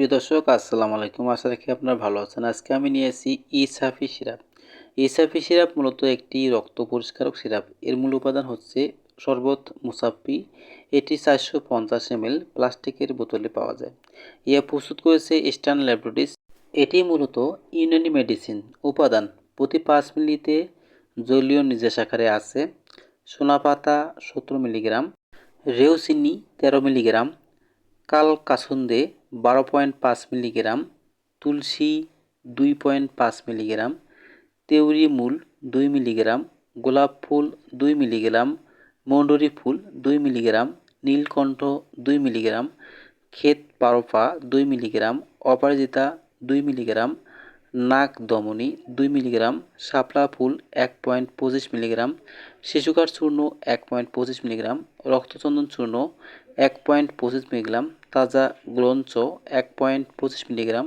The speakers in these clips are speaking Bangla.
প্রিয় দর্শক, আসসালামু আলাইকুম। আশা রাখি আপনারা ভালো আছেন। আজকে আমি নিয়ে এসেছি ইসাফি সিরাপ। ইসাফি সিরাপ মূলত একটি রক্ত পরিষ্কারক সিরাপ। এর মূল উপাদান হচ্ছে শরবত মুসাফি। এটি চারশো পঞ্চাশ এম প্লাস্টিকের বোতলে পাওয়া যায়। ইয়া প্রস্তুত করেছে ইস্টার্ন ল্যাবরেটরিজ। এটি মূলত ইউনানি মেডিসিন উপাদান। প্রতি পাঁচ মিলিতে জলীয় নিজের আকারে আছে। সোনাপাতা সতেরো মিলিগ্রাম, রেউসিনি তেরো মিলিগ্রাম কাল কাসুন্দে বারো পয়েন্ট পাঁচ মিলিগ্রাম, তুলসী দুই পয়েন্ট পাঁচ মিলিগ্রাম তেওরি মূল দুই মিলিগ্রাম, গোলাপ ফুল দুই মিলিগ্রাম, মন্ডরি ফুল দুই মিলিগ্রাম, নীলকণ্ঠ দুই মিলিগ্রাম, ক্ষেত পারোপা দুই মিলিগ্রাম, অপরাজিতা দুই মিলিগ্রাম নাক দমনি দুই মিলিগ্রাম শাপলা ফুল এক পয়েন্ট পঁচিশ মিলিগ্রাম শিশুকার চূর্ণ এক পয়েন্ট পঁচিশ মিলিগ্রাম রক্তচন্দন চূর্ণ এক পয়েন্ট পঁচিশ মিলিগ্রাম তাজা গ্রঞ্চ এক পয়েন্ট পঁচিশ মিলিগ্রাম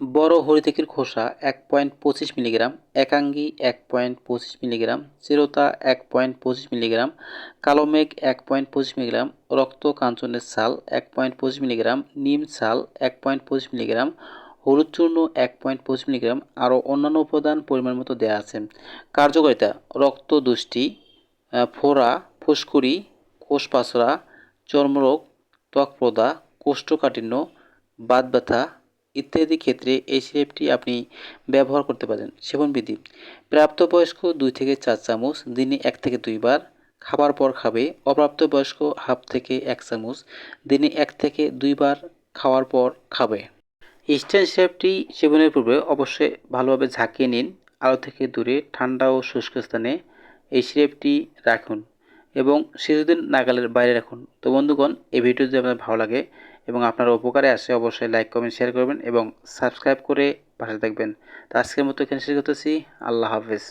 বড় হরিতেকির খোসা এক পয়েন্ট পঁচিশ মিলিগ্রাম একাঙ্গি এক পয়েন্ট পঁচিশ মিলিগ্রাম চিরতা এক পয়েন্ট পঁচিশ মিলিগ্রাম কালো মেঘ এক পয়েন্ট পঁচিশ মিলিগ্রাম রক্ত কাঞ্চনের সাল এক পয়েন্ট পঁচিশ মিলিগ্রাম নিম সাল এক পয়েন্ট পঁচিশ মিলিগ্রাম হলুদ চূর্ণ এক পয়েন্ট পঁচিশ মিলিগ্রাম, আরও অন্যান্য উপাদান পরিমাণ মতো দেওয়া আছে। কার্যকারিতা, রক্ত দুষ্টি ফোড়া, ফুসকুড়ি, কোষ পাচড়া চর্মরোগ ত্বকপ্রদা কোষ্ঠকাঠিন্য, বাত ব্যথা ইত্যাদি ক্ষেত্রে এই সিরাপটি আপনি ব্যবহার করতে পারেন। সেবনবিধি প্রাপ্তবয়স্ক দুই থেকে চার চামচ, দিনে এক থেকে দুইবার, খাবার পর খাবে, অপ্রাপ্তবয়স্ক হাফ থেকে এক চামচ, দিনে এক থেকে দুইবার খাওয়ার পর খাবে। ইস্টার্ন শেপটি সেবনের পূর্বে অবশ্যই ভালোভাবে ঝাঁকিয়ে নিন, আলো থেকে দূরে, ঠান্ডা ও শুষ্ক স্থানে এই সিরাপটি রাখুন এবং শিশুদিন নাগালের বাইরে রাখুন। তো বন্ধুগণ, এই ভিডিও যদি আপনার ভালো লাগে এবং আপনার উপকারে আসে, অবশ্যই লাইক কমেন্ট শেয়ার করবেন এবং সাবস্ক্রাইব করে পাশে থাকবেন। তো আজকের মতো এখানে শেষ করতেছি। আল্লাহ হাফেজ।